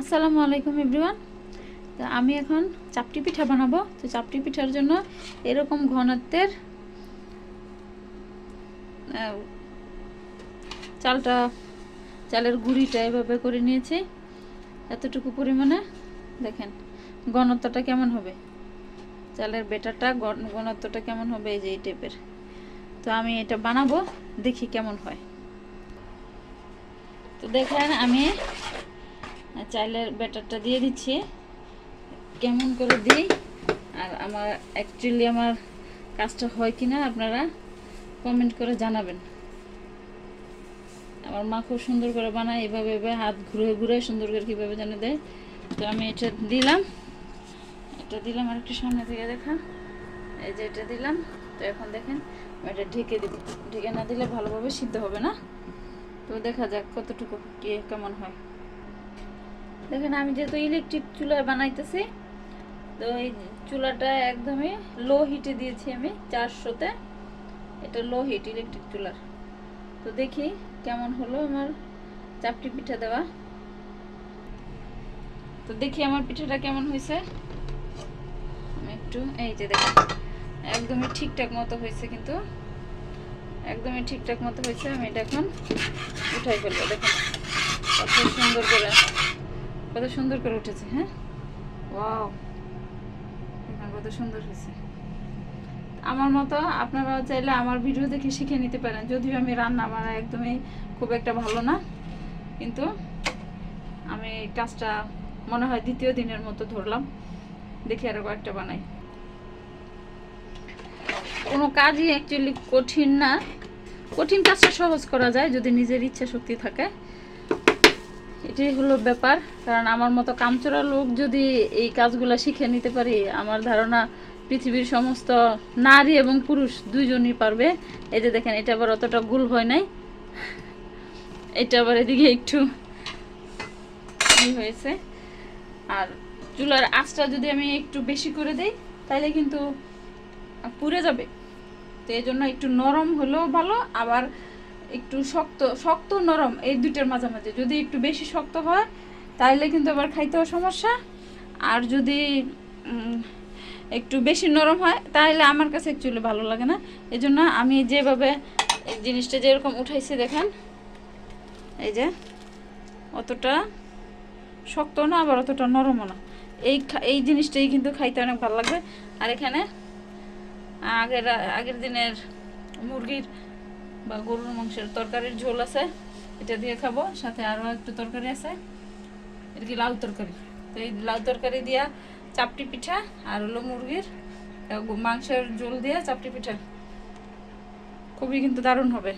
আসসালামু আলাইকুম এভরিওয়ান। তো আমি এখন চাপটি পিঠা বানাবো। তো চাপটি পিঠার জন্য এরকম ঘনত্বের চালটা, চালের গুঁড়িটা এভাবে করে নিয়েছি। এতটুকু পরিমাণে দেখেন ঘনত্বটা কেমন হবে। চালের বেটারটা ঘনত্বটা কেমন হবে এই যে এই টাইপের তো আমি এটা বানাবো, দেখি কেমন হয়। তো দেখেন আমি চাইলের ব্যাটারটা দিয়ে দিচ্ছি। কেমন করে দিই? আর আমার অ্যাকচুয়ালি আমার কাজটা হয় কি না আপনারা কমেন্ট করে জানাবেন। আমার মা খুব সুন্দর করে বানায়, এভাবে এভাবে হাত ঘুরে ঘুরে সুন্দর করে কীভাবে জানে দেয়। তো আমি এটা দিলাম। এটা দিলাম আর একটু সামনে থেকে দেখা। এই যে এটা দিলাম। তো এখন দেখেন এটা ঢেকে দিব। ঢেকে না দিলে ভালোভাবে সিদ্ধ হবে না। তো দেখা যাক কতটুকু কি কেমন হয়। দেখেন আমি যেহেতু ইলেকট্রিক চুলায় বানাইতেছি, তো এই চুলাটা একদমই লো হিটে দিয়েছি আমি চারশোতে। এটা লো হিট ইলেকট্রিক চুলার। তো দেখি কেমন হলো আমার চাপটি পিঠা দেওয়া। তো দেখি আমার পিঠাটা কেমন হয়েছে। আমি একটু, এই যে দেখেন, একদমই ঠিকঠাক মতো হয়েছে কিন্তু। একদমই ঠিকঠাক মতো হয়েছে, আমি এটা এখন উঠাই ফেলব, দেখেন। কত সুন্দর করে। কত সুন্দর করে উঠেছে হ্যাঁ? ওয়াও কত সুন্দর হয়েছে। আমার মতো আপনারা চাইলে আমার ভিডিও দেখে শিখে নিতে পারেন। যদিও আমি রান্না আমার একদমই খুব একটা ভালো না কিন্তু আমি কাজটা মনে হয় দ্বিতীয় দিনের মতো ধরলাম। দেখি আরও কয়েকটা বানাই। কোনো কাজই অ্যাকচুয়ালি কঠিন না। কঠিন কাজটা সহজ করা যায় যদি নিজের ইচ্ছা শক্তি থাকে। এটাই হলো ব্যাপার। কারণ আমার মতো কামচোরা লোক যদি এই কাজগুলো শিখে নিতে পারি, আমার ধারণা পৃথিবীর সমস্ত নারী এবং পুরুষ দুইজনই পারবে। এই যে দেখেন, এটা আবার অতটা গুল হয় নাই। এটা আবার এদিকে একটু হয়েছে। আর চুলার আঁচটা যদি আমি একটু বেশি করে দিই তাহলে কিন্তু পুড়ে যাবে। তো এই জন্য একটু নরম হলেও ভালো, আবার একটু শক্ত শক্ত নরম এই দুইটার মাঝামাঝি। যদি একটু বেশি শক্ত হয় তাহলে কিন্তু আবার খাইতেও সমস্যা। আর যদি একটু বেশি নরম হয় তাহলে আমার কাছে অ্যাকচুয়ালি ভালো লাগে না। এই জন্য আমি যেভাবে এই জিনিসটা যেরকম উঠাইছি, দেখেন, এই যে, অতটা শক্ত না, আবার অতটা নরমও না। এই এই জিনিসটাই কিন্তু খাইতে অনেক ভালো লাগবে। আর এখানে আগের আগের দিনের মুরগির বা গরুর মাংসের তরকারির ঝোল আছে, এটা দিয়ে খাব। সাথে আরও একটু তরকারি আছে, এটা কি লাউ তরকারি? তো এই লাউ তরকারি দিয়া চাপটি পিঠা আর হলো মুরগির, মাংসের ঝোল দিয়া চাপটি পিঠা। খুবই কিন্তু দারুণ হবে।